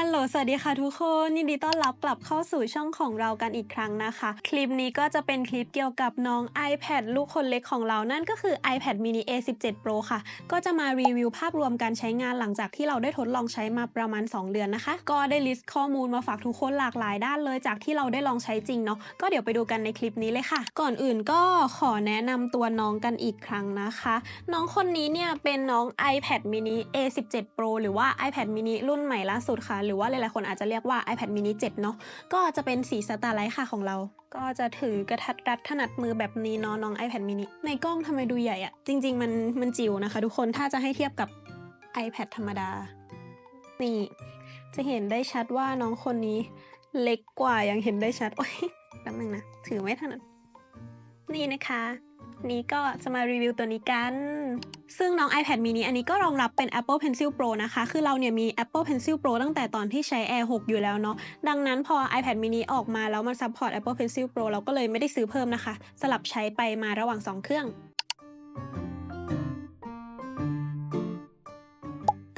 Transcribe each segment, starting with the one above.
ฮัลโหล สวัสดีค่ะทุกคนยินดีต้อนรับกลับเข้าสู่ช่องของเรากันอีกครั้งนะคะ คลิปนี้ก็จะเป็นคลิปเกี่ยวกับน้อง iPad ลูกคนเล็กของเรา นั่นก็คือ iPad mini A17 Pro ค่ะ ก็จะมารีวิวภาพรวมการใช้งานหลังจากที่เราได้ทดลองใช้มาประมาณ 2 เดือนนะคะ ก็ได้ลิสต์ข้อมูลมาฝากทุกคนหลากหลายด้านเลยจากที่เราได้ลองใช้จริงเนาะ ก็เดี๋ยวไปดูกันในคลิปนี้เลยค่ะ ก่อนอื่นก็ขอแนะนำตัวน้องกันอีกครั้งนะคะ น้องคนนี้เนี่ยเป็นน้อง iPad mini A17 Pro หรือว่า iPad mini รุ่นใหม่ล่าสุดค่ะหรือว่าหลายๆคนอาจจะเรียกว่า iPad mini 7 เนาะก็จะเป็นสีสตาร์ไลท์ค่ะของเรา ก็จะถือกระทัดรัดถนัดมือแบบนี้เนาะน้อง iPad mini ในกล้องทำไมดูใหญ่อะจริง ๆ มันมันจิ๋วนะคะ ทุกคนถ้าจะให้เทียบกับ iPad ธรรมดา นี่ จะเห็นได้ชัดว่าน้องคนนี้เล็กกว่ายังเห็นได้ชัดโอ้ยแป๊บนึงนะ ถือไม่ถนัดนี่นะคะ นี้ก็จะมารีวิวตัวนี้กัน ซึ่งน้อง iPad mini อันนี้ก็รองรับเป็น Apple Pencil Pro นะคะ คือเราเนี่ยมี Apple Pencil Pro ตั้งแต่ตอนที่ใช้ Air 6 อยู่แล้วเนาะ ดังนั้นพอ iPad mini ออกมาแล้วมัน support Apple Pencil Pro เราก็เลยไม่ได้ซื้อเพิ่มนะคะ สลับใช้ไปมาระหว่าง 2 เครื่อง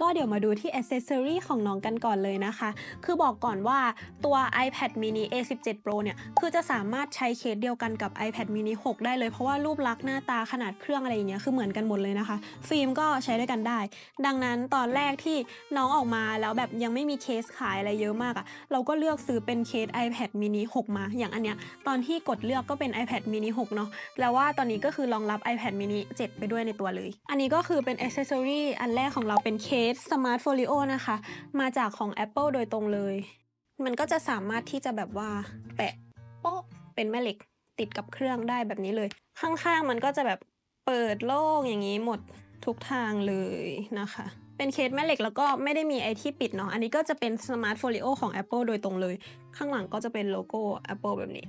ก็เดี๋ยวมาดูที่ accessory ของน้องกันก่อนเลยนะคะ คือบอกก่อนว่าตัว iPad mini A17 Pro เนี่ย คือจะสามารถใช้เคสเดียวกันกับ iPad mini 6 ได้เลย เพราะว่ารูปลักษณ์หน้าตาขนาดเครื่องอะไรอย่างเงี้ยคือเหมือนกันหมดเลยนะคะ ฟิล์มก็ใช้ด้วยกันได้ ดังนั้นตอนแรกที่น้องออกมาแล้วแบบยังไม่มีเคสขายอะไรเยอะมากอะเราก็เลือกซื้อเป็นเคส iPad mini 6 มา อย่างอันเนี้ยตอนที่กดเลือกก็เป็น iPad mini 6 เนาะแล้วว่าตอนนี้ก็คือรองรับ iPad mini 7 ไปด้วยในตัวเลย อันนี้ก็คือเป็น accessory อันแรกของเราเป็นเคส Smart Folio นะคะ มาจากของ Apple โดยตรงเลย มันก็จะสามารถที่จะแบบว่า แปะโป๊ะเป็นแม่เหล็กติดกับเครื่องได้แบบนี้เลย ข้างๆมันก็จะแบบเปิดโล่งอย่างนี้หมดทุกทางเลยนะคะ เป็นเคสแม่เหล็กแล้วก็ไม่ได้มีไอที่ปิดเนาะ อันนี้ก็จะเป็น Smart Folio ของ Apple โดยตรงเลย ข้างหลังก็จะเป็นโลโก้ Apple แบบนี้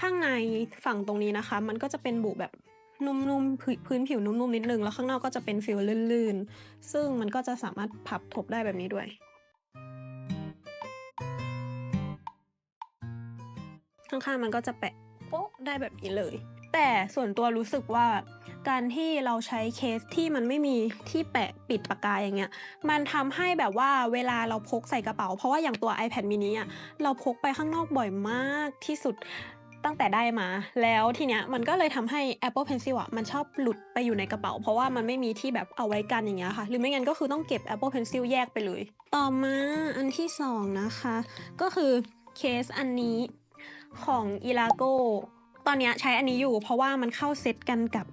ข้างในฝั่งตรงนี้นะคะ มันก็จะเป็นบุแบบ นุ่มๆพื้นผิวนุ่มๆนิดนึง แล้วข้างนอกก็จะเป็นฟิลลื่นๆ ซึ่งมันก็จะสามารถพับถบได้แบบนี้ด้วย ข้างๆมันก็จะแปะโป๊ะได้แบบนี้เลย แต่ส่วนตัวรู้สึกว่าการที่เราใช้เคสที่มันไม่มีที่แปะปิดปากกาอย่างเงี้ย มันทำให้แบบว่าเวลาเราพกใส่กระเป๋า เพราะว่าอย่างตัว iPad mini อะ เราพกไปข้างนอกบ่อยมากที่สุด ตั้งแต่ได้มา แล้วทีเนี้ยมันก็เลยทำให้ Apple Pencil อะมันชอบหลุดไปอยู่ในกระเป๋า เพราะว่ามันไม่มีที่แบบเอาไว้กันอย่างเงี้ยค่ะ หรือไม่งั้นก็คือต้องเก็บ Apple Pencil แยกไปเลย ต่อมาอันที่สองนะคะ ก็คือเคสอันนี้ของ e l a g o ตอนเนี้ยใช้อันนี้อยู่เพราะว่ามันเข้าเซตกันกับ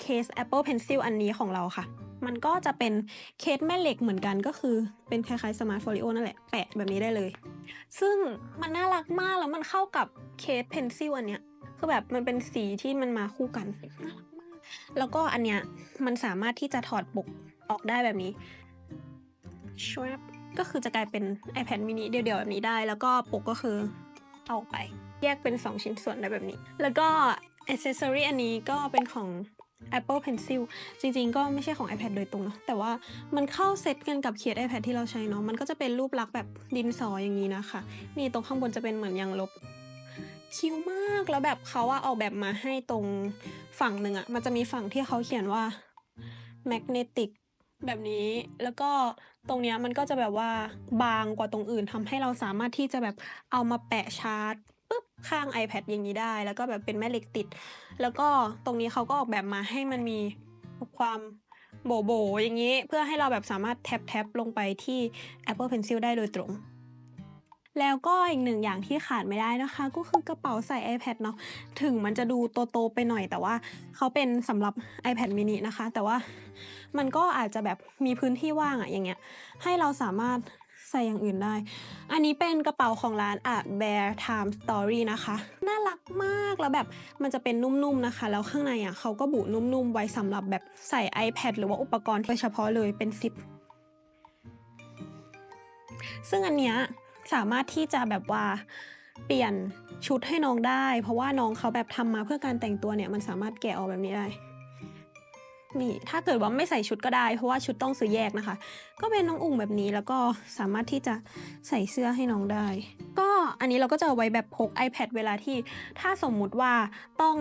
เคส Apple Pencil อันนี้ของเราค่ะ มันก็จะเป็นเคสแม่เหล็กเหมือนกันก็คือเป็นคล้ายๆ Smart Folio นั่นแหละ แปะแบบนี้ได้เลย ซึ่งมันน่ารักมากแล้วมันเข้ากับเคสเพนซิลอันเนี้ยคือแบบมันเป็นสีที่มันมาคู่กันน่ารักมาก แล้วก็อันเนี้ยมันสามารถที่จะถอดปกออกได้แบบนี้ชวบก็คือจะกลายเป็น iPad mini เดี่ยวๆ แบบนี้ได้ แล้วก็ปกก็คือเอาไป แยกเป็น 2 ชิ้นส่วนได้แบบนี้ แล้วก็ accessory อันนี้ก็เป็นของ Apple Pencil จริงๆ ก็ไม่ใช่ของ iPad โดยตรงเนาะแต่ว่ามันเข้าเซตกันกับเคส iPad ที่เราใช้เนาะมันก็จะเป็นรูปลักษณ์แบบดินสออย่างนี้นะคะ นี่ตรงข้างบนจะเป็นเหมือนยางลบคิ้วมากแล้วแบบเขาว่าออกแบบมาให้ตรงฝั่งหนึ่งอะมันจะมีฝั่งที่เขาเขียนว่า magnetic แบบนี้แล้วก็ตรงเนี้ยมันก็จะแบบว่าบางกว่าตรงอื่นทำให้เราสามารถที่จะแบบเอามาแปะชาร์จ ข้าง iPad อย่างนี้ได้ แล้วก็แบบเป็นแม่เหล็กติด แล้วก็ตรงนี้เขาก็ออกแบบมาให้มันมีความโบโบๆอย่างนี้ เพื่อให้เราแบบสามารถแท็บแท็บลงไปที่ Apple Pencil ได้โดยตรง แล้วก็อีกหนึ่งอย่างที่ขาดไม่ได้นะคะ ก็คือกระเป๋าใส่ iPad เนาะถึงมันจะดูโตๆไปหน่อยแต่ว่าเขาเป็นสำหรับ iPad mini นะคะ แต่ว่ามันก็อาจจะแบบมีพื้นที่ว่างอะอย่างเงี้ยให้เราสามารถ ใส่อย่างอื่นได้ อันนี้เป็นกระเป๋าของร้าน A Bear Time Story นะคะ น่ารักมากแล้วแบบมันจะเป็นนุ่มๆนะคะ แล้วข้างในอะเขาก็บุนุ่มๆไว้สำหรับแบบใส่ iPad หรือว่าอุปกรณ์โดยเฉพาะเลยเป็นซิป ซึ่งอันเนี้ยสามารถที่จะแบบว่าเปลี่ยนชุดให้น้องได้ เพราะว่าน้องเขาแบบทำมาเพื่อการแต่งตัวเนี่ยมันสามารถแกะออกแบบนี้ได้ นี่ถ้าเกิดว่าไม่ใส่ชุดก็ได้ เพราะว่าชุดต้องซื้อแยกนะคะ ก็เป็นน้องอุ่งแบบนี้แล้วก็สามารถที่จะใส่เสื้อให้น้องได้ ก็อันนี้เราก็จะเอาไว้แบบพก iPad เวลาที่ถ้าสมมุติว่าต้อง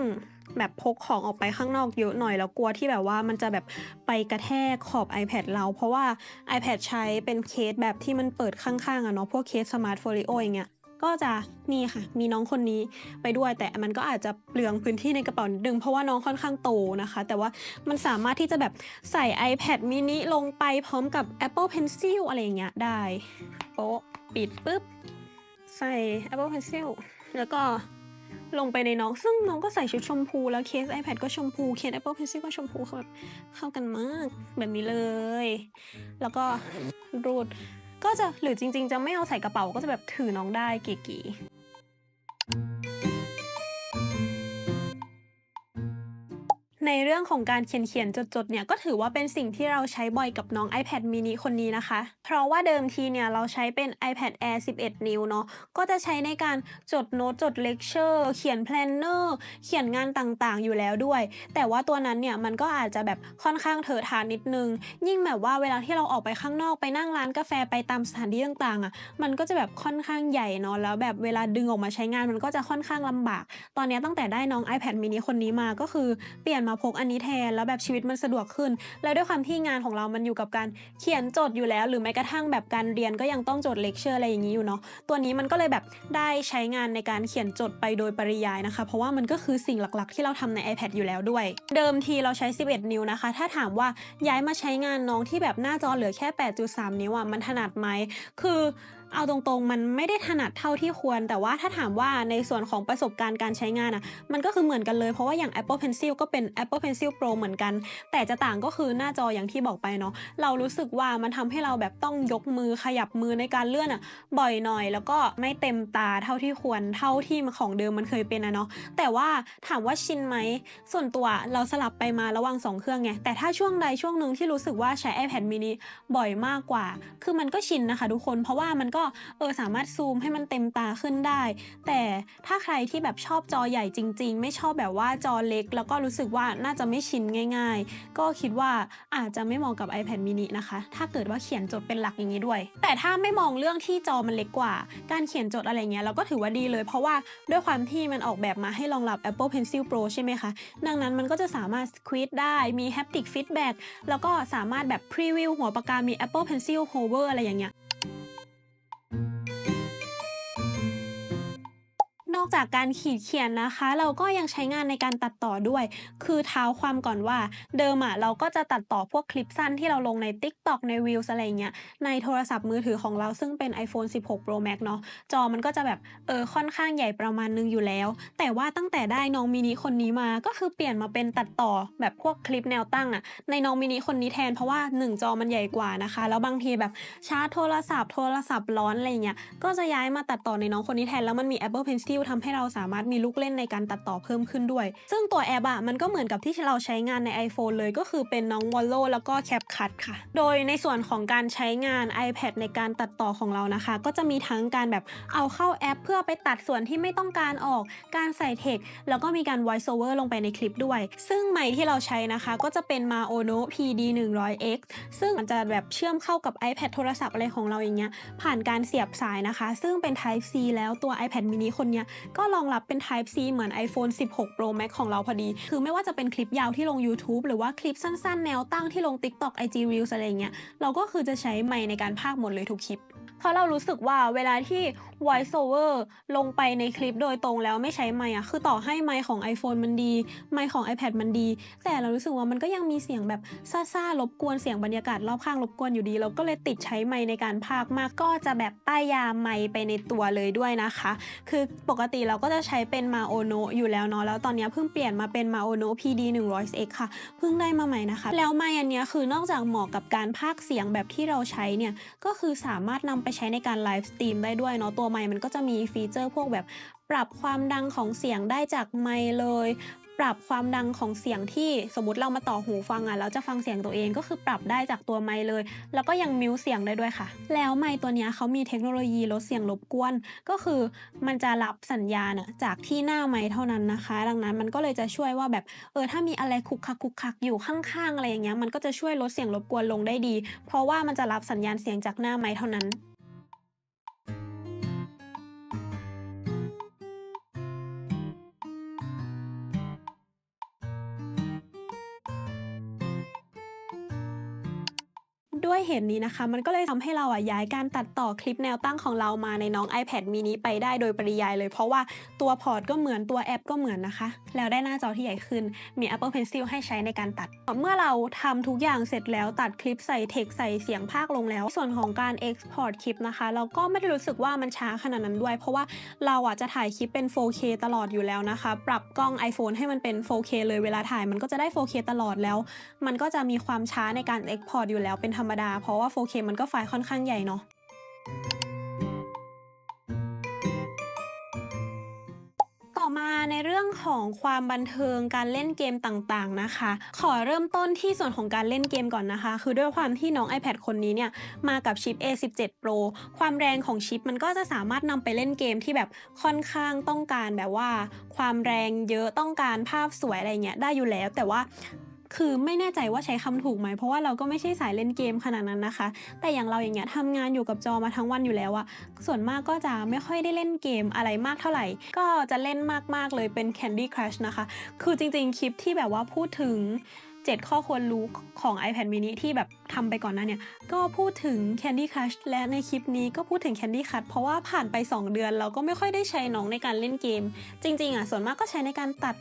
แบบพกของออกไปข้างนอกเยอะหน่อยแล้วกลัวที่แบบว่ามันจะแบบไปกระแทกขอบ iPad เรา เพราะว่า iPad ใช้เป็นเคสแบบที่มันเปิดข้างๆอะเนาะพวกเคสสมาร์ทโฟลิโออย่างเงี้ย ก็จะนี่ค่ะ มีน้องคนนี้ไปด้วย แต่มันก็อาจจะเปลืองพื้นที่ในกระเป๋านิดนึงเพราะว่าน้องค่อนข้างโตนะคะ แต่ว่ามันสามารถที่จะแบบใส่ iPad mini ลงไปพร้อมกับ Apple Pencil อะไรอย่างเงี้ยได้โป๊ะปิดปุ๊บ ใส่ Apple Pencil แล้วก็ลงไปในน้อง ซึ่งน้องก็ใส่ชุดชมพู แล้วเคส iPad ก็ชมพูเคส Apple Pencil ก็ชมพูเขาแบบเข้ากันมากแบบนี้เลย แล้วก็รูด ก็จะหรือจริง ๆ จะไม่เอาใส่กระเป๋าก็จะแบบถือน้องได้เก๋ๆ ในเรื่องของการเขียนเขียนจดๆเนี่ยก็ถือว่าเป็นสิ่งที่เราใช้บ่อยกับน้อง iPad mini คนนี้นะคะ เพราะว่าเดิมทีเนี่ยเราใช้เป็น iPad Air 11 นิ้วเนาะก็จะใช้ในการจดโน้ตจดเลคเชอร์เขียนแพลนเนอร์เขียนงานต่างๆ อยู่แล้วด้วย แต่ว่าตัวนั้นเนี่ยมันก็อาจจะแบบค่อนข้างเถอะทานนิดนึง ยิ่งแบบว่าเวลาที่เราออกไปข้างนอกไปนั่งร้านกาแฟไปตามสถานที่ต่างๆอะมันก็จะแบบค่อนข้างใหญ่เนาะแล้วแบบเวลาดึงออกมาใช้งานมันก็จะค่อนข้างลำบาก ตอนนี้ตั้งแต่ได้น้อง iPad mini คนนี้มาก็คือเปลี่ยนมาพกอันนี้แทน แล้วแบบชีวิตมันสะดวกขึ้น แล้วด้วยความที่งานของเรามันอยู่กับการเขียนจดอยู่แล้ว หรือแม้กระทั่งแบบการเรียนก็ยังต้องจดเลคเชอร์อะไรอย่างนี้อยู่เนาะตัวนี้มันก็เลยแบบได้ใช้งานในการเขียนจดไปโดยปริยายนะคะ เพราะว่ามันก็คือสิ่งหลักๆ ที่เราทำใน iPad อยู่แล้วด้วย เดิมทีเราใช้ 11 นิ้วนะคะ ถ้าถามว่าย้ายมาใช้งานน้องที่แบบหน้าจอเหลือแค่ 8.3 นิ้วอะมันถนัดไหมคือ เอาตรงๆ มันไม่ได้ถนัดเท่าที่ควร แต่ว่าถ้าถามว่าในส่วนของประสบการณ์การใช้งานอะ มันก็คือเหมือนกันเลย เพราะว่าอย่าง Apple Pencil ก็เป็น Apple Pencil Pro เหมือนกัน แต่จะต่างก็คือหน้าจออย่างที่บอกไปเนาะ เรารู้สึกว่ามันทำให้เราแบบต้องยกมือขยับมือในการเลื่อนอะ บ่อยหน่อย แล้วก็ไม่เต็มตาเท่าที่ควร เท่าที่ของเดิมมันเคยเป็นนะเนาะ แต่ว่าถามว่าชินไหม ส่วนตัวเราสลับไปมาระหว่างสองเครื่องไง แต่ถ้าช่วงใดช่วงหนึ่งที่รู้สึกว่าใช้ iPad mini บ่อยมากกว่า คือมันก็ชินนะคะ ทุกคน เพราะว่ามันก็เออสามารถซูมให้มันเต็มตาขึ้นได้ แต่ถ้าใครที่แบบชอบจอใหญ่จริง ๆ ไม่ชอบแบบว่าจอเล็ก แล้วก็รู้สึกว่าน่าจะไม่ชินง่าย ๆ ก็คิดว่าอาจจะไม่เหมาะกับ iPad mini นะคะ ถ้าเกิดว่าเขียนจดเป็นหลักอย่างนี้ด้วย แต่ถ้าไม่มองเรื่องที่จอมันเล็กกว่า การเขียนจดอะไรเงี้ยเราก็ถือว่าดีเลย เพราะว่าด้วยความที่มันออกแบบมาให้รองรับ Apple Pencil Pro ใช่ไหมคะ ดังนั้นมันก็จะสามารถ squeeze ได้มี haptic feedback แล้วก็สามารถแบบ preview หัวปากกามี Apple Pencil Hover อะไรอย่างเงี้ย จากการขีดเขียนนะคะ เราก็ยังใช้งานในการตัดต่อด้วย คือเท้าความก่อนว่า เดิมอะเราก็จะตัดต่อพวกคลิปสั้นที่เราลงใน TikTok ใน Reels อะไรเงี้ยในโทรศัพท์มือถือของเราซึ่งเป็น iPhone 16 Pro Max เนาะจอมันก็จะแบบเออค่อนข้างใหญ่ประมาณนึงอยู่แล้ว แต่ว่าตั้งแต่ได้น้องมินิคนนี้มาก็คือเปลี่ยนมาเป็นตัดต่อแบบพวกคลิปแนวตั้งอะในน้องมินิคนนี้แทนเพราะว่า 1 จอมันใหญ่กว่านะคะ แล้วบางทีแบบชาร์จโทรศัพท์โทรศัพท์ร้อนอะไรเงี้ยก็จะย้ายมาตัดต่อในน้องคนนี้แทนแล้วมันมี Apple Pencil ทำให้เราสามารถมีลูกเล่นในการตัดต่อเพิ่มขึ้นด้วย ซึ่งตัวแอปอะมันก็เหมือนกับที่เราใช้งานใน iPhone เลยก็คือเป็นน้อง Wallo แล้วก็ CapCut ค่ะ โดยในส่วนของการใช้งาน iPad ในการตัดต่อของเรานะคะ ก็จะมีทั้งการแบบเอาเข้าแอป เพื่อไปตัดส่วนที่ไม่ต้องการออก การใส่เทคแล้วก็มีการ voice over ลงไปในคลิปด้วย ซึ่งไมค์ที่เราใช้นะคะก็จะเป็น Maono PD 100X ซึ่งมันจะแบบเชื่อมเข้ากับ iPad โทรศัพท์อะไรของเราอย่างเงี้ยผ่านการเสียบสายนะคะ ซึ่งเป็น Type C แล้วตัว iPad mini คนเนี้ยก็รองรับเป็น Type C เหมือน iPhone 16 Pro Max ของเราพอดี คือไม่ว่าจะเป็นคลิปยาวที่ลง YouTube หรือว่าคลิปสั้นๆ แนวตั้งที่ลง TikTok IG Reels อะไรเงี้ย เราก็คือจะใช้ไมค์ในการพากย์หมดเลยทุกคลิป เพราะเรารู้สึกว่าเวลาที่ voice over ลงไปในคลิปโดยตรงแล้วไม่ใช้ไมค์อะคือต่อให้ไมค์ของ iPhone มันดี ไมค์ของ iPad มันดี แต่เรารู้สึกว่ามันก็ยังมีเสียงแบบซ่าๆรบกวนเสียงบรรยากาศรอบข้างรบกวนอยู่ดี เราก็เลยติดใช้ไมค์ในการพากมากก็จะแบบป้ายยาไมค์ไปในตัวเลยด้วยนะคะ คือปกติเราก็จะใช้เป็น Maono อยู่แล้วเนาะแล้วตอนนี้เพิ่งเปลี่ยนมาเป็น Maono PD 100X ค่ะเพิ่งได้มาใหม่นะคะ แล้วไมค์อันนี้คือนอกจากเหมาะกับการพากเสียงแบบที่เราใช้เนี่ยก็คือสามารถนำไปใช้ในการไลฟ์สตรีมได้ด้วยเนาะตัวไมค์มันก็จะมีฟีเจอร์พวกแบบปรับความดังของเสียงได้จากไมค์เลย ปรับความดังของเสียงที่สมมติเรามาต่อหูฟังอะแล้วจะฟังเสียงตัวเองก็คือปรับได้จากตัวไมค์เลย แล้วก็ยังมิวเสียงได้ด้วยค่ะ แล้วไมค์ตัวนี้เขามีเทคโนโลยีลดเสียงรบกวน ก็คือมันจะรับสัญญาณจากที่หน้าไมค์เท่านั้นนะคะ ดังนั้นมันก็เลยจะช่วยว่าแบบเออถ้ามีอะไรคุกคักคุกคักอยู่ข้างๆอะไรอย่างเงี้ยมันก็จะช่วยลดเสียงรบกวนลงได้ดี เพราะว่ามันจะรับสัญญาณเสียงจากหน้าไมค์เท่านั้น ด้วยเหตุนี้นะคะ มันก็เลยทำให้เราอะย้ายการตัดต่อคลิปแนวตั้งของเรามาในน้อง iPad mini ไปได้โดยปริยายเลย เพราะว่าตัวพอร์ตก็เหมือนตัวแอปก็เหมือนนะคะ แล้วได้หน้าจอที่ใหญ่ขึ้นมี Apple Pencil ให้ใช้ในการตัด เมื่อเราทำทุกอย่างเสร็จแล้วตัดคลิปใส่เทคใส่เสียงภาคลงแล้ว ส่วนของการ Export คลิปนะคะ เราก็ไม่ได้รู้สึกว่ามันช้าขนาดนั้นด้วย เพราะว่าเราอะจะถ่ายคลิปเป็น 4K ตลอดอยู่แล้วนะคะ ปรับกล้อง iPhone ให้มันเป็น 4K เลยเวลาถ่ายมันก็จะได้ 4K ตลอดแล้ว มันก็จะมีความช้าในการ Export อยู่แล้วเป็นธรรมดา เพราะว่า 4K มันก็ไฟล์ค่อนข้างใหญ่เนาะต่อมาในเรื่องของความบันเทิงการเล่นเกมต่างๆนะคะ ขอเริ่มต้นที่ส่วนของการเล่นเกมก่อนนะคะ คือด้วยความที่น้อง iPad คนนี้เนี่ยมากับชิป A17 Pro ความแรงของชิปมันก็จะสามารถนำไปเล่นเกมที่แบบค่อนข้างต้องการแบบว่า ความแรงเยอะต้องการภาพสวยอะไรเงี้ยได้อยู่แล้ว แต่ว่า คือไม่แน่ใจว่าใช้คำถูกไหม เพราะว่าเราก็ไม่ใช่สายเล่นเกมขนาดนั้นนะคะ แต่อย่างเราอย่างเงี้ยทำงานอยู่กับจอมาทั้งวันอยู่แล้วอะส่วนมากก็จะไม่ค่อยได้เล่นเกมอะไรมากเท่าไหร่ ก็จะเล่นมากๆเลยเป็น Candy Crush นะคะ คือจริงๆ คลิปที่แบบว่าพูดถึง7 ข้อควรรู้ของ iPad mini ที่แบบทำไปก่อนหน้าเนี่ย ก็พูดถึง Candy Crush และในคลิปนี้ก็พูดถึง Candy Crush เพราะว่าผ่านไป 2 เดือน เราก็ไม่ค่อยได้ใช้น้องในการเล่นเกม จริง ๆ อะ ส่วนมากก็ใช้ในการตัด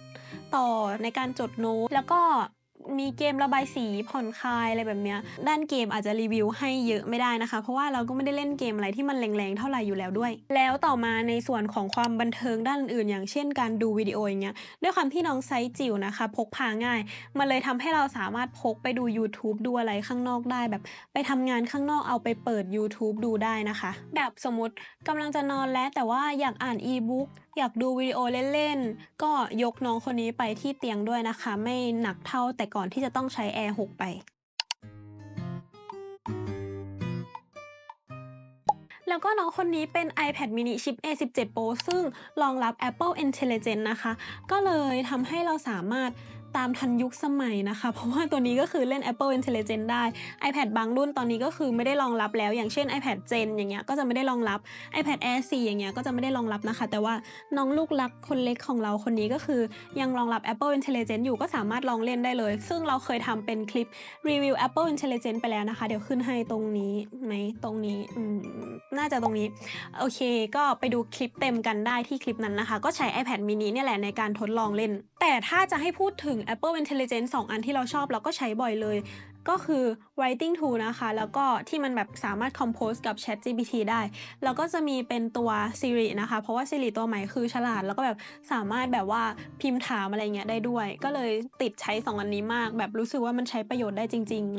ต่อในการจดโน้ตแล้วก็ มีเกมระบายสีผ่อนคลายอะไรแบบเนี้ยด้านเกมอาจจะรีวิวให้เยอะไม่ได้นะคะ เพราะว่าเราก็ไม่ได้เล่นเกมอะไรที่มันแรงๆเท่าไหร่อยู่แล้วด้วย แล้วต่อมาในส่วนของความบันเทิงด้านอื่นอย่างเช่นการดูวิดีโออย่างเงี้ยด้วยความที่น้องไซส์จิ๋วนะคะ พกพาง่าย มันเลยทำให้เราสามารถพกไปดู YouTube ดูอะไรข้างนอกได้แบบ ไปทำงานข้างนอกเอาไปเปิด YouTube ดูได้นะคะ แบบสมมติกำลังจะนอนแล้วแต่ว่าอยากอ่านอีบุ๊กอยากดูวิดีโอเล่นๆก็ยกน้องคนนี้ไปที่เตียงด้วยนะคะ ไม่หนักเท่าแต่ก่อนที่จะต้องใช้แอร์หกไป แล้วก็น้องคนนี้เป็น iPad mini chip A17 Pro ซึ่งรองรับ Apple Intelligence นะคะ ก็เลยทำให้เราสามารถ ตามทันยุคสมัยนะคะ เพราะว่าตัวนี้ก็คือเล่น Apple Intelligence ได้ iPad บางรุ่นตอนนี้ก็คือไม่ได้รองรับแล้ว อย่างเช่น iPad Gen อย่างเงี้ยก็จะไม่ได้รองรับ iPad Air 4 อย่างเงี้ยก็จะไม่ได้รองรับนะคะ แต่ว่าน้องลูกรักคนเล็กของเราคนนี้ก็คือยังรองรับ Apple Intelligence อยู่ก็สามารถลองเล่นได้เลย ซึ่งเราเคยทำเป็นคลิปรีวิว Apple Intelligence ไปแล้วนะคะ เดี๋ยวขึ้นให้ตรงนี้ไหมตรงนี้น่าจะตรงนี้โอเค ก็ไปดูคลิปเต็มกันได้ที่คลิปนั้นนะคะ ก็ใช้ iPad mini เนี่ยแหละในการทดลองเล่น แต่ถ้าจะให้พูดถึง Apple Intelligence 2 อันที่เราชอบเราก็ใช้บ่อยเลย ก็คือ writing tool นะคะ แล้วก็ที่มันแบบสามารถ compose กับ Chat GPT ได้ แล้วก็จะมีเป็นตัว Siri นะคะ เพราะว่า Siri ตัวใหม่คือฉลาด แล้วก็แบบสามารถแบบว่าพิมพ์ถามอะไรเงี้ยได้ด้วย ก็เลยติดใช้ 2 อันนี้มาก แบบรู้สึกว่ามันใช้ประโยชน์ได้จริง ๆ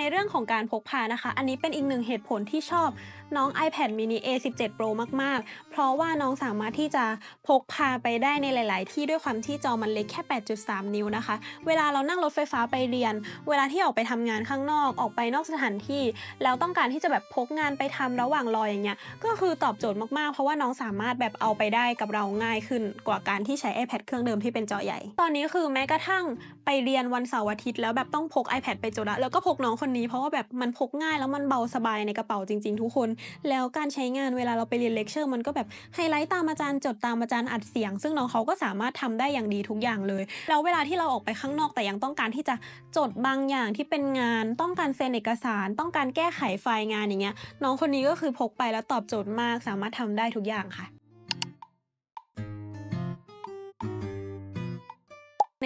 ในเรื่องของการพกพานะคะ อันนี้เป็นอีกหนึ่งเหตุผลที่ชอบ น้อง iPad mini A17 Pro มากๆ เพราะว่าน้องสามารถที่จะพกพาไปได้ในหลาย ๆ ที่ด้วยความที่จอมันเล็กแค่ 8.3 นิ้วนะคะ เวลาเรานั่งรถไฟฟ้าไปเรียน เวลาที่ออกไปทำงานข้างนอก ออกไปนอกสถานที่ แล้วต้องการที่จะแบบพกงานไปทำระหว่างรออย่างเงี้ย ก็คือตอบโจทย์มาก ๆ เพราะว่าน้องสามารถแบบเอาไปได้กับเราง่ายขึ้นกว่าการที่ใช้ iPad เครื่องเดิมที่เป็นจอใหญ่ ตอนนี้คือแม้กระทั่งไปเรียนวันเสาร์อาทิตย์แล้วแบบต้องพก iPad ไปจุฬาแล้วก็พกน้องคนนี้เพราะว่าแบบมันพกง่ายแล้วมันเบาสบายในกระเป๋าจริง ๆ ทุกคนแล้วการใช้งานเวลาเราไปเรียนเลคเชอร์มันก็แบบไฮไลท์ตามอาจารย์จดตามอาจารย์อัดเสียง ซึ่งน้องเขาก็สามารถทำได้อย่างดีทุกอย่างเลยแล้วเวลาที่เราออกไปข้างนอกแต่ยังต้องการที่จะจดบางอย่างที่เป็นงาน ต้องการเซ็นเอกสาร ต้องการแก้ไขไฟล์งานอย่างเงี้ยน้องคนนี้ก็คือพกไปแล้วตอบโจทย์มากสามารถทำได้ทุกอย่างค่ะ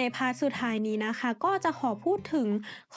ในพาร์ทสุดท้ายนี้นะคะ ก็จะขอพูดถึง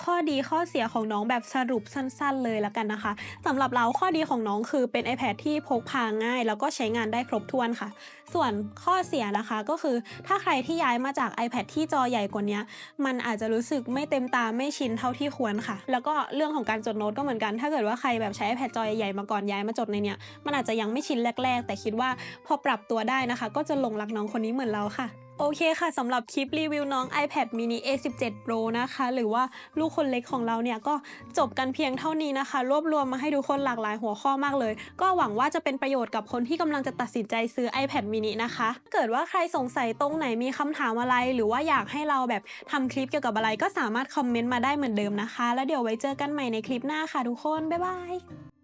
ข้อดีข้อเสียของน้องแบบสรุปสั้น ๆ เลยละกันนะคะสำหรับเราข้อดีของน้องคือเป็น iPad ที่พกพาง่าย แล้วก็ใช้งานได้ครบถ้วนค่ะ ส่วนข้อเสียนะคะก็คือถ้าใครที่ย้ายมาจาก iPad ที่จอใหญ่กว่านี้มันอาจจะรู้สึกไม่เต็มตาไม่ชินเท่าที่ควรค่ะ แล้วก็เรื่องของการจดโน้ตก็เหมือนกัน ถ้าเกิดว่าใครแบบใช้ iPad จอใหญ่ๆมาก่อนย้ายมาจดในเนี้ยมันอาจจะยังไม่ชินแรก ๆ แต่คิดว่าพอปรับตัวได้นะคะ ก็จะหลงรักน้องคนนี้เหมือนเราค่ะ โอเคค่ะสำหรับคลิปรีวิวน้อง iPad mini A17 Pro นะคะ หรือว่าลูกคนเล็กของเราเนี่ยก็จบกันเพียงเท่านี้นะคะ รวบรวมมาให้ทุกคนหลากหลายหัวข้อมากเลย ก็หวังว่าจะเป็นประโยชน์กับคนที่กำลังจะตัดสินใจซื้อ iPad mini นะคะถ้าเกิดว่าใครสงสัยตรงไหนมีคำถามอะไร หรือว่าอยากให้เราแบบทำคลิปเกี่ยวกับอะไรก็สามารถคอมเมนต์มาได้เหมือนเดิมนะคะ แล้วเดี๋ยวไว้เจอกันใหม่ในคลิปหน้าค่ะทุกคนบ๊ายบาย